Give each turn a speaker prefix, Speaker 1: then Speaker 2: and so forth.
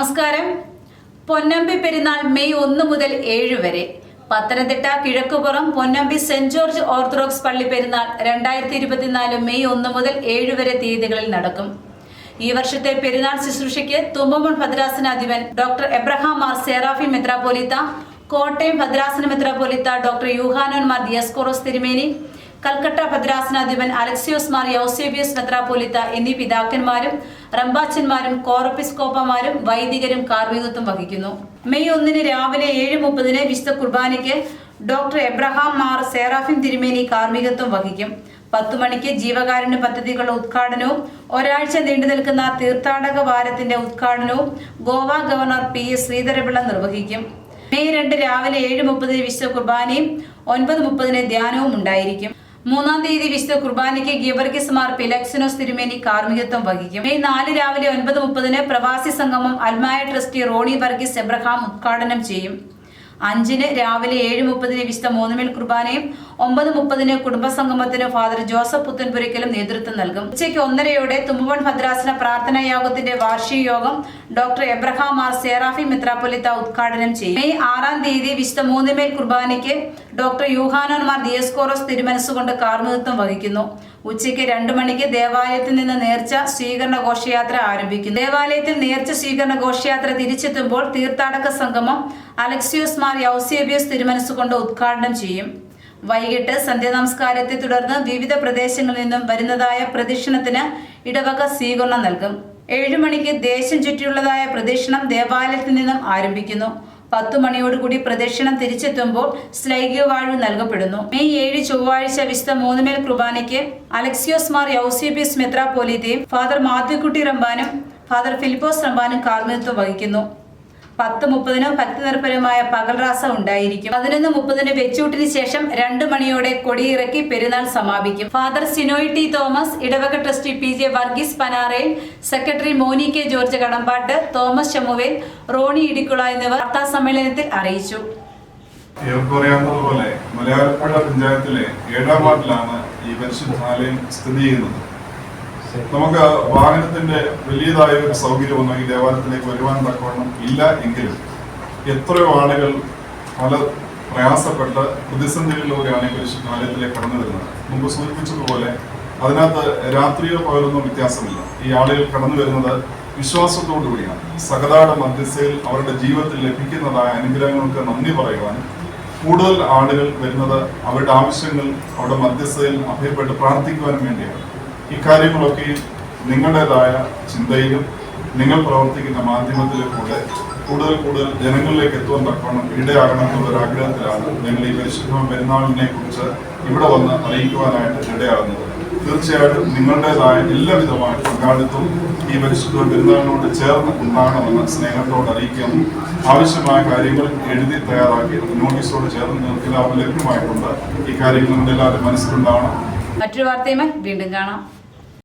Speaker 1: നമസ്കാരം. പൊന്നമ്പി പെരുന്നാൾ മെയ് ഒന്ന് മുതൽ ഏഴ് വരെ. Pathanamthitta Kizhakkupuram Ponnambi Saint George Orthodox പള്ളി പെരുന്നാൾ രണ്ടായിരത്തി ഇരുപത്തിനാല് മെയ് ഒന്ന് മുതൽ ഏഴ് വരെ തീയതികളിൽ നടക്കും. ഈ വർഷത്തെ പെരുന്നാൾ ശുശ്രൂഷയ്ക്ക് തുമ്പമൺ ഭദ്രാസനാധിപൻ ഡോക്ടർ എബ്രഹാം മാർ സെറാഫി മെത്രാപോലിത്ത കോട്ടയം ഭദ്രാസന മെത്രാപോലിത്ത ഡോക്ടർ യൂഹാനോൻ മാർ ദിയസ്കോറോസ് തിരുമേനി കൽക്കട്ട ഭദ്രാസനാധിപൻ അലക്സിയോസ് മാർ യോസേബിയസ് മെത്രാപോലിത്ത എന്നീ പിതാക്കന്മാരും റംബാച്ചന്മാരും കോറപ്പിസ്കോപ്പമാരും വൈദികരും കാർമ്മികത്വം വഹിക്കുന്നു. മെയ് ഒന്നിന് രാവിലെ ഏഴ് മുപ്പതിന് വിശുദ്ധ കുർബാനയ്ക്ക് ഡോക്ടർ എബ്രഹാം മാർ സേറാഫിൻ തിരുമേനി കാർമികത്വം വഹിക്കും. പത്തു മണിക്ക് ജീവകാരുണ്യ പദ്ധതികളുടെ ഉദ്ഘാടനവും ഒരാഴ്ച നീണ്ടു നിൽക്കുന്ന തീർത്ഥാടക വാരത്തിന്റെ ഉദ്ഘാടനവും Goa governor P S Sreedharapillai നിർവഹിക്കും. മെയ് രണ്ട് രാവിലെ ഏഴ് മുപ്പതിന് വിശുദ്ധ കുർബാനയും ഒൻപത് മുപ്പതിന് ധ്യാനവും ഉണ്ടായിരിക്കും. മൂന്നാം തീയതി വിശുദ്ധ കുർബാനയ്ക്ക് ഗിവർഗിസ് മാർ പിലക്സിനോസ് തിരുമേനി കാർമ്മികത്വം വഹിക്കും. മെയ് നാല് രാവിലെ ഒൻപത് മുപ്പതിന് പ്രവാസി സംഗമം അൽമായ ട്രസ്റ്റി റോണി വർഗീസ് എബ്രഹാം ഉദ്ഘാടനം ചെയ്യും. അഞ്ചിന് രാവിലെ ഏഴ് മുപ്പതിന് വിശുദ്ധ മൂന്നുമേൽ കുർബാനയും ഒമ്പത് മുപ്പതിന് കുടുംബസംഗമത്തിന് ഫാദർ ജോസഫ് പുത്തൻപുരയ്ക്കലും നേതൃത്വം നൽകും. ഉച്ചയ്ക്ക് ഒന്നരയോടെ തുമ്പവൺ ഭദ്രാസന പ്രാർത്ഥനാ യോഗത്തിന്റെ വാർഷിക യോഗം ഡോക്ടർ എബ്രഹാം ആർ സേറാഫി മിത്രാപൊലിത്ത ഉദ്ഘാടനം ചെയ്യും. മെയ് ആറാം തീയതി വിശുദ്ധ മൂന്നുമേൽ കുർബാനയ്ക്ക് ഡോക്ടർ യൂഹാനോൻ മാർ ദിയസ്കോറോസ് തിരുമനസ്സുകൊണ്ട് കാർമ്മികത്വം വഹിക്കുന്നു. ഉച്ചയ്ക്ക് രണ്ടു മണിക്ക് ദേവാലയത്തിൽ നിന്ന് നേർച്ച സ്വീകരണ ഘോഷയാത്ര ആരംഭിക്കും. ദേവാലയത്തിൽ നേർച്ച സ്വീകരണ ഘോഷയാത്ര തിരിച്ചെത്തുമ്പോൾ തീർത്ഥാടക സംഗമം അലക്സിയോസ് മാർ യൗസേബിയോസ് തിരുമനസ്സുകൊണ്ട് ഉദ്ഘാടനം ചെയ്യും. വൈകിട്ട് സന്ധ്യാനമസ്കാരത്തെ തുടർന്ന് വിവിധ പ്രദേശങ്ങളിൽ നിന്നും വരുന്നതായ പ്രദക്ഷിണത്തിന് ഇടവക സ്വീകരണം നൽകും. ഏഴു മണിക്ക് ദേശം ചുറ്റിയുള്ളതായ പ്രദക്ഷിണം ദേവാലയത്തിൽ നിന്നും ആരംഭിക്കുന്നു. പത്തു മണിയോടുകൂടി പ്രദക്ഷിണം തിരിച്ചെത്തുമ്പോൾ സ്ലൈകിക വാഴ്വ് നൽകപ്പെടുന്നു. മെയ് ഏഴ് ചൊവ്വാഴ്ച വിശുദ്ധ മൂന്നുമേൽ കുർബാനയ്ക്ക് അലക്സിയോസ് മാർ യൗസേബിയസ് മെത്രാപോലീത്തയും ഫാദർ മാത്യുക്കുട്ടി റമ്പാനും ഫാദർ ഫിലിപ്പോസ് റമ്പാനും കാർമ്മികത്വം വഹിക്കുന്നു. പത്ത് മുപ്പതിന് ഭക്തി നിർഭരമായ പകൽറാസ ഉണ്ടായിരിക്കും. പതിനൊന്ന് മുപ്പതിന് വെച്ചൂട്ടിന് ശേഷം രണ്ട് മണിയോടെ കൊടിയിറക്കി പെരുന്നാൾ സമാപിക്കും. ഫാദർ സിനോയ് ടി തോമസ് ഇടവക trustee P J Varghese Panarayil secretary Moni K George Kadampattu Thomas Chamuvel Ronnie Idicula എന്നിവർ വാർത്താ സമ്മേളനത്തിൽ അറിയിച്ചു.
Speaker 2: അറിയാവുന്നതുപോലെ മലയാളപ്പുഴ പഞ്ചായത്തിലെ ഏഴാം വാർഡിലാണ് ഈ പരിശുദ്ധാലയം സ്ഥിതി ചെയ്യുന്നത്. നമുക്ക് വാഹനത്തിന്റെ വലിയതായ ഒരു സൗകര്യമൊന്നും ഈ ദേവാലയത്തിലേക്ക് വരുവാൻ തക്കവണ്ണം ഇല്ല എങ്കിലും എത്രയോ ആളുകൾ പല പ്രയാസപ്പെട്ട് പ്രതിസന്ധികളിലൂടെയാണ് ഈ പരിശുദ്ധാലയത്തിലേക്ക് കടന്നു വരുന്നത്. മുമ്പ് സൂചിപ്പിച്ചതുപോലെ അതിനകത്ത് രാത്രിയോ പകലൊന്നും വ്യത്യാസമില്ല. ഈ ആളുകൾ കടന്നു വരുന്നത് വിശ്വാസത്തോടു കൂടിയാണ്. സഹതാട മധ്യസ്ഥയിൽ അവരുടെ ജീവിതത്തിൽ ലഭിക്കുന്നതായ അനുഗ്രഹങ്ങൾക്ക് നന്ദി പറയുവാനും കൂടുതൽ ആളുകൾ വരുന്നത് അവരുടെ ആവശ്യങ്ങൾ അവരുടെ മധ്യസ്ഥയിൽ അഭയപ്പെട്ട് പ്രാർത്ഥിക്കുവാനും വേണ്ടിയാണ്. ഇക്കാര്യങ്ങളൊക്കെ നിങ്ങളുടേതായ ചിന്തയിലും നിങ്ങൾ പ്രവർത്തിക്കുന്ന മാധ്യമത്തിലും കൂടെ കൂടുതൽ കൂടുതൽ ജനങ്ങളിലേക്ക് എത്തുവാൻ തക്കവണ്ണം ഇടയാകണം എന്നുള്ള ഒരു ആഗ്രഹത്തിലാണ് ഞങ്ങൾ ഈ പരിശുദ്ധ പെരുന്നാളിനെ കുറിച്ച് ഇവിടെ വന്ന് അറിയിക്കുവാനായിട്ട് ഇടയാകുന്നത്. തീർച്ചയായിട്ടും നിങ്ങളുടേതായ എല്ലാവിധമായ പങ്കാളിത്തവും ഈ പരിശുദ്ധ പെരുന്നാളിനോട് ചേർന്ന് ഉണ്ടാകണമെന്ന് സ്നേഹത്തോട് അറിയിക്കുന്നു. ആവശ്യമായ കാര്യങ്ങൾ എഴുതി തയ്യാറാക്കി നോട്ടീസോട് ചേർന്ന് നിങ്ങൾക്ക് ലാഭം ലഭ്യമായിട്ടുണ്ട്. ഈ കാര്യങ്ങൾ നിങ്ങളുടെ എല്ലാവരും മനസ്സിലുണ്ടാവണം.
Speaker 1: മറ്റൊരു വാർത്തയുമായി വീണ്ടും കാണാം.